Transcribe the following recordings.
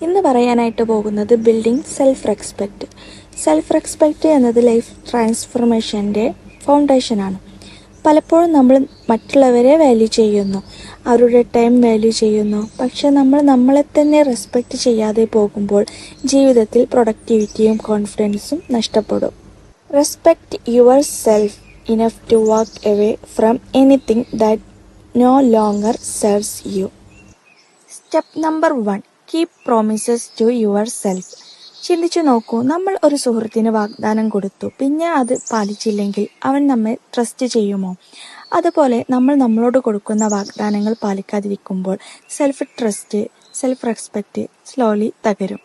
ഇന്ന് പറയാനായിട്ട് പോകുന്നത് building self respect self respect എന്നത് ലൈഫ് ട്രാൻസ്ഫോർമേഷന്റെ ഫൗണ്ടേഷനാണ് പലപ്പോഴും നമ്മൾ മറ്റുള്ളവരെ വാല്യൂ ചെയ്യുന്നു. അവരുടെ ടൈം വാല്യൂ ചെയ്യുന്നു. പക്ഷെ നമ്മൾ നമ്മളെ തന്നെ റെസ്പെക്റ്റ് ചെയ്യാതെ പോകുമ്പോൾ ജീവിതത്തിൽ പ്രൊഡക്ടിവിറ്റിയും കോൺഫിഡൻസും നഷ്ടപ്പെടും. Respect yourself enough to walk away from anything that no longer serves you step number one keep promises to yourself ചിന്തിച്ചു നോക്കൂ നമ്മൾ ഒരു സുഹൃത്തിന് വാഗ്ദാനം കൊടുത്തു. പിന്നെ അത് പാലിച്ചില്ലെങ്കിൽ അവൻ നമ്മെ ട്രസ്റ്റ് ചെയ്യുമോ? അതുപോലെ നമ്മൾ നമ്മളോട് കൊടുക്കുന്ന വാഗ്ദാനങ്ങൾ പാലിക്കാതിരിക്കുമ്പോൾ self trust self respect slowly തകരും.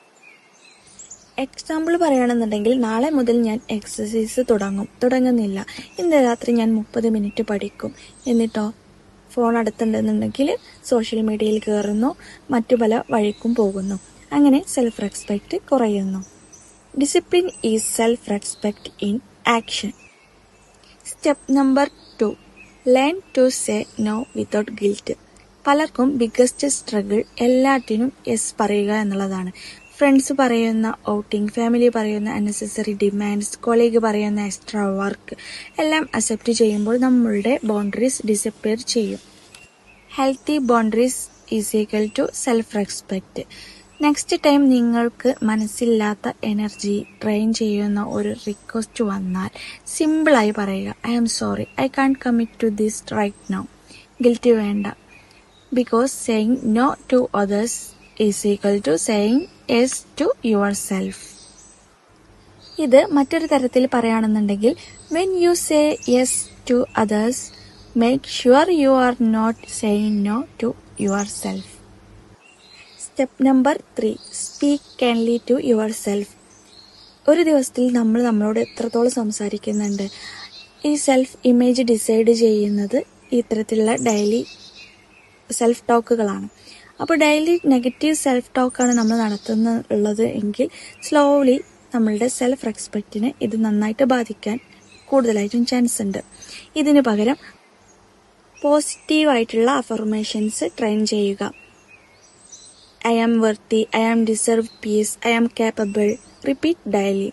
എക്സാമ്പിൾ പറയുകയാണെന്നുണ്ടെങ്കിൽ നാളെ മുതൽ ഞാൻ എക്സസൈസ് തുടങ്ങും. തുടങ്ങുന്നില്ല. ഇന്ന് രാത്രി ഞാൻ മുപ്പത് മിനിറ്റ് പഠിക്കും. എന്നിട്ടോ? ഫോൺ അടുത്തുണ്ടെന്നുണ്ടെങ്കിൽ സോഷ്യൽ മീഡിയയിൽ കയറുന്നു മറ്റു പല വഴിക്കും പോകുന്നു. അങ്ങനെ സെൽഫ് റെസ്പെക്റ്റ് കുറയുന്നു. Discipline is self respect in action step number two learn to say no without guilt പലർക്കും ബിഗ്ഗസ്റ്റ് സ്ട്രഗിൾ എല്ലാറ്റിനും യെസ് പറയുക എന്നുള്ളതാണ്. ഫ്രണ്ട്സ് പറയുന്ന ഔട്ടിംഗ് ഫാമിലി പറയുന്ന അൺനെസസറി ഡിമാൻഡ്സ് കൊളീഗ് പറയുന്ന എക്സ്ട്രാ വർക്ക് എല്ലാം അക്സെപ്റ്റ് ചെയ്യുമ്പോൾ നമ്മളുടെ ബൗണ്ടറീസ് ഡിസപ്പിയർ ചെയ്യും. Healthy boundaries is equal to self respect next time നിങ്ങൾക്ക് മനസ്സില്ലാത്ത എനർജി ട്രെയിൻ ചെയ്യുന്ന ഒരു റിക്വസ്റ്റ് വന്നാൽ സിമ്പിളായി പറയുക I am sorry I can't commit to this right now guilty വേണ്ട. Because saying no to others is equal to saying yes to yourself ഇത് മറ്റൊരു തരത്തിൽ പറയുകയാണെന്നുണ്ടെങ്കിൽ when you say yes to others make sure you are not saying no to yourself step number three speak kindly to yourself ഒരു ദിവസത്തിൽ നമ്മൾ നമ്മളോട് എത്രത്തോളം സംസാരിക്കുന്നുണ്ട്? ഈ സെൽഫ് ഇമേജ് ഡിസൈഡ് ചെയ്യുന്നത് ഇത്തരത്തിലുള്ള ഡെയിലി സെൽഫ് ടോക്കുകളാണ് അപ്പോൾ ഡെയിലി നെഗറ്റീവ് സെൽഫ് ടോക്കാണ് നമ്മൾ നടത്തുന്നുള്ളത് എങ്കിൽ സ്ലോലി നമ്മളുടെ സെൽഫ് റെസ്പെക്റ്റിനെ ഇത് നന്നായിട്ട് ബാധിക്കാൻ കൂടുതലായിട്ടും ചാൻസ് ഉണ്ട്. ഇതിന് പകരം പോസിറ്റീവായിട്ടുള്ള അഫർമേഷൻസ് ട്രെയിൻ ചെയ്യുക. I am worthy I am deserve peace I am capable repeat daily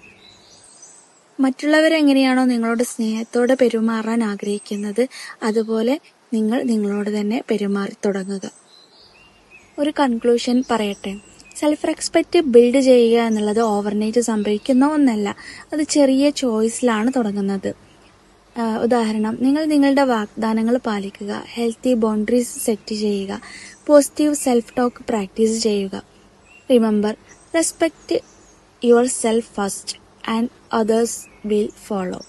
മറ്റുള്ളവരെങ്ങനെയാണോ നിങ്ങളോട് സ്നേഹത്തോടെ പെരുമാറാൻ ആഗ്രഹിക്കുന്നത് അതുപോലെ നിങ്ങൾ നിങ്ങളോട് തന്നെ പെരുമാറി തുടങ്ങുക. ഒരു കൺക്ലൂഷൻ പറയട്ടെ. സെൽഫ് റെസ്പെക്റ്റ് ബിൽഡ് ചെയ്യുക എന്നുള്ളത് ഓവർനൈറ്റ് സംഭവിക്കുന്ന ഒന്നല്ല. അത് ചെറിയ ചോയ്സിലാണ് തുടങ്ങുന്നത്. ഉദാഹരണം നിങ്ങൾ നിങ്ങളുടെ വാഗ്ദാനങ്ങൾ പാലിക്കുക ഹെൽത്തി ബൗണ്ടറീസ് സെറ്റ് ചെയ്യുക പോസിറ്റീവ് സെൽഫ് ടോക്ക് പ്രാക്ടീസ് ചെയ്യുക. Remember respect yourself first and others will follow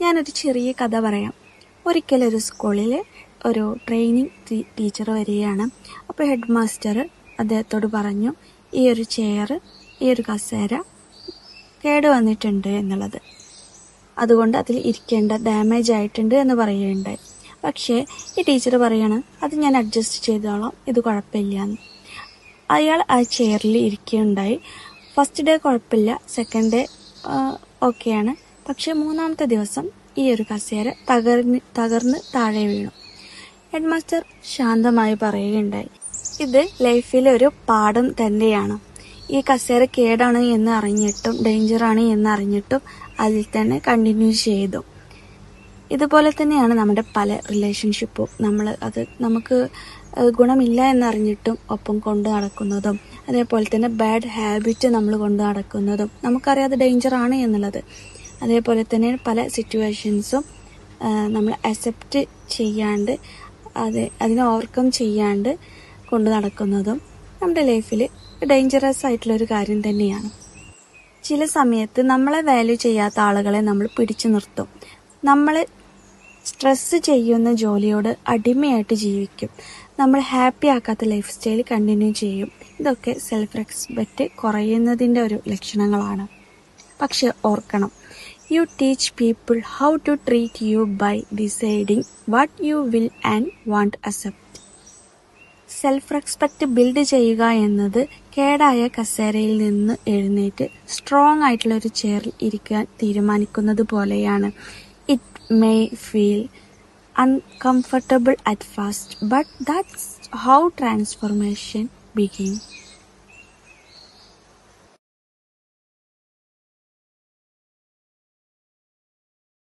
ഞാനൊരു ചെറിയ കഥ പറയാം. ഒരിക്കലൊരു സ്കൂളിൽ ഒരു ട്രെയിനിങ് ടീച്ചർ വരികയാണ്. അപ്പോൾ ഹെഡ് മാസ്റ്റർ അദ്ദേഹത്തോട് പറഞ്ഞു ഈ ഒരു ചെയർ ഈ ഒരു കസേര കേട് വന്നിട്ടുണ്ട് എന്നുള്ളത്. അതുകൊണ്ട് അതിൽ ഇരിക്കേണ്ട ഡാമേജ് ആയിട്ടുണ്ട് എന്ന് പറയുകയുണ്ടായി. പക്ഷേ ഈ ടീച്ചർ പറയാണ് അത് ഞാൻ അഡ്ജസ്റ്റ് ചെയ്തോളാം ഇത് കുഴപ്പമില്ല എന്ന് അയാൾ ആ ചെയറിൽ ഇരിക്കുകയുണ്ടായി. ഫസ്റ്റ് ഡേ കുഴപ്പമില്ല സെക്കൻഡ് ഡേ ഓക്കെയാണ് പക്ഷേ മൂന്നാമത്തെ ദിവസം ഈ ഒരു കസേര തകർന്ന് തകർന്ന് താഴെ വീണു. ഹെഡ് മാസ്റ്റർ ശാന്തമായി പറയുകയുണ്ടായി. ഇത് ലൈഫിലെ ഒരു പാഠം തന്നെയാണ്. ഈ കസേര കേടാണ് എന്ന് അറിഞ്ഞിട്ടും ഡേഞ്ചറാണ് എന്ന് അറിഞ്ഞിട്ടും അതിൽ തന്നെ കണ്ടിന്യൂ ചെയ്തു. ഇതുപോലെ തന്നെയാണ് നമ്മുടെ പല റിലേഷൻഷിപ്പും. നമ്മൾ അത് നമുക്ക് ഗുണമില്ല എന്നറിഞ്ഞിട്ടും ഒപ്പം കൊണ്ടു നടക്കുന്നതും അതേപോലെ തന്നെ ബാഡ് ഹാബിറ്റ് നമ്മൾ കൊണ്ടു നടക്കുന്നതും നമുക്കറിയാതെ ഡേഞ്ചറാണ് എന്നുള്ളത്. അതേപോലെ തന്നെ പല സിറ്റുവേഷൻസും നമ്മൾ അക്സെപ്റ്റ് ചെയ്യാണ്ട് അത് അതിനെ ഓവർകം ചെയ്യാണ്ട് കൊണ്ടു നടക്കുന്നതും നമ്മുടെ ലൈഫിൽ ഡേഞ്ചറസ് ആയിട്ടുള്ള ഒരു കാര്യം തന്നെയാണ്. ചില സമയത്ത് നമ്മളെ വാല്യൂ ചെയ്യാത്ത ആളുകളെ നമ്മൾ പിടിച്ചു നിർത്തും. നമ്മൾ സ്ട്രെസ് ചെയ്യുന്ന ജോലിയോട് അടിമയായിട്ട് ജീവിക്കും. നമ്മൾ ഹാപ്പി ആക്കാത്ത ലൈഫ് സ്റ്റൈൽ കണ്ടിന്യൂ ചെയ്യും. ഇതൊക്കെ സെൽഫ് റെസ്പെക്റ്റ് കുറയുന്നതിന്റെ ഒരു ലക്ഷണങ്ങളാണ്. പക്ഷെ ഓർക്കണം you teach people how to treat you by deciding what you will and won't accept self respect build ചെയ്യുക എന്നത് കേടായ കസേരയിൽ നിന്ന് എഴുന്നേറ്റ് സ്ട്രോങ് ആയിട്ടുള്ള ഒരു ചെയറിൽ ഇരിക്കാൻ തീരുമാനിക്കുന്നത് പോലെയാണ്. It may feel uncomfortable at first but that's how transformation begin